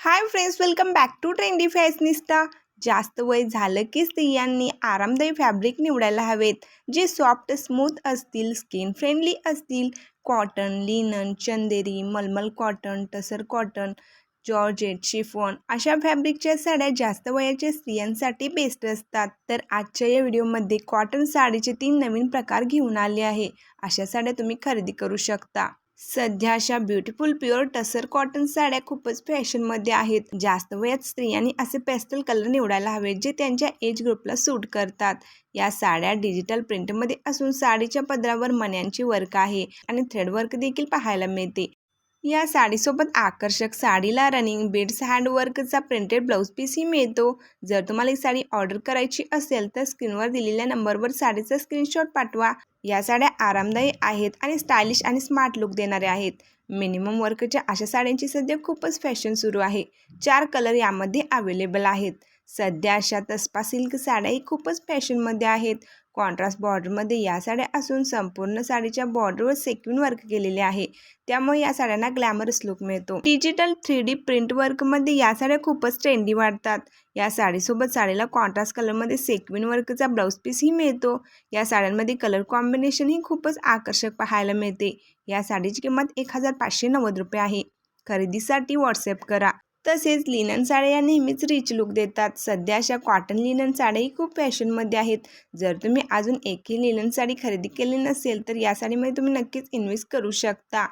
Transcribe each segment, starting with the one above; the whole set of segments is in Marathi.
Hi friends welcome back to trendy fashionista जास्त वय झालं की स्त्रियांनी आरामदायी फॅब्रिक निवडायला हवेत जे सॉफ्ट स्मूथ असतील स्किन फ्रेंडली असतील. कॉटन लिनन चंदेरी मलमल कॉटन टसर कॉटन जॉर्जेट शिफॉन अशा फॅब्रिकच्या साड्या जास्त वयाच्या स्त्रियांसाठी बेस्ट असतात. तर आजच्या या व्हिडिओमध्ये कॉटन साडीचे तीन नवीन प्रकार घेऊन आले आहे. अशा साड्या तुम्ही खरेदी करू शकता. सध्या अशा ब्युटिफुल प्युअर टसर कॉटन साड्या खूपच फॅशनमध्ये आहेत. जास्त वयात स्त्रियांनी असे पेस्टल कलर निवडायला हवेत जे त्यांच्या एज ग्रुपला सूट करतात. या साड्या डिजिटल प्रिंटमध्ये असून साडीच्या पदरावर मण्यांची वर्क आहे आणि थ्रेड वर्क देखील पाहायला मिळते. या साडीसोबत आकर्षक साडीला रनिंग बीड्स हँडवर्कचा प्रिंटेड ब्लाऊज पीसही मिळतो. जर तुम्हाला ही साडी ऑर्डर करायची असेल तर स्क्रीनवर दिलेल्या नंबरवर साडीचा स्क्रीनशॉट पाठवा. या साड्या आरामदायी आहेत आणि स्टायलिश आणि स्मार्ट लुक देणाऱ्या आहेत. मिनिमम वर्कच्या अशा साड्यांची सध्या खूपच फॅशन सुरू आहे. चार कलर यामध्ये अवेलेबल आहेत. सध्या अशा तस्पा सिल्क साड्याही खूपच फॅशनमध्ये आहेत. कॉन्ट्रास्ट बॉर्डरमध्ये या साड्या असून संपूर्ण साडीच्या बॉर्डरवर सेक्विन वर्क केलेले आहे. त्यामुळे या साड्यांना ग्लॅमरस लुक मिळतो. डिजिटल थ्री डी प्रिंट वर्कमध्ये या साड्या खूपच ट्रेंडी वाटतात. या साडीसोबत साडीला कॉन्ट्रास्ट कलरमध्ये सेक्विन वर्कचा ब्लाऊज पीसही मिळतो. या साड्यांमध्ये कलर कॉम्बिनेशनही खूपच आकर्षक पाहायला मिळते. या साडीची किंमत एक हजार पाचशे नव्वद रुपये आहे. खरेदीसाठी व्हॉट्सअप करा. तसेच लिनन साड्या या नेहमीच रिच लुक देतात. सध्या अशा कॉटन लिनन साड्याही खूप फॅशनमध्ये आहेत. जर तुम्ही अजून एकही लिनन साडी खरेदी केली नसेल तर या साडीमध्ये तुम्ही नक्कीच इन्व्हेस्ट करू शकता.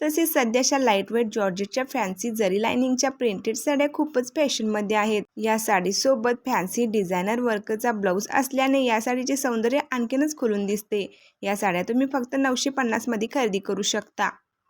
तसेच सध्याच्या लाइट वेट जॉर्जेटच्या फॅन्सी जरी लायनिंगच्या प्रिंटेड साड्या खूपच फॅशनमध्ये आहेत. या साडीसोबत फॅन्सी डिझायनर वर्कचा ब्लाऊज असल्याने या साडीचे सौंदर्य आणखीनच खुलून दिसते. या साड्या तुम्ही फक्त नऊशे पन्नासमध्ये खरेदी करू शकता.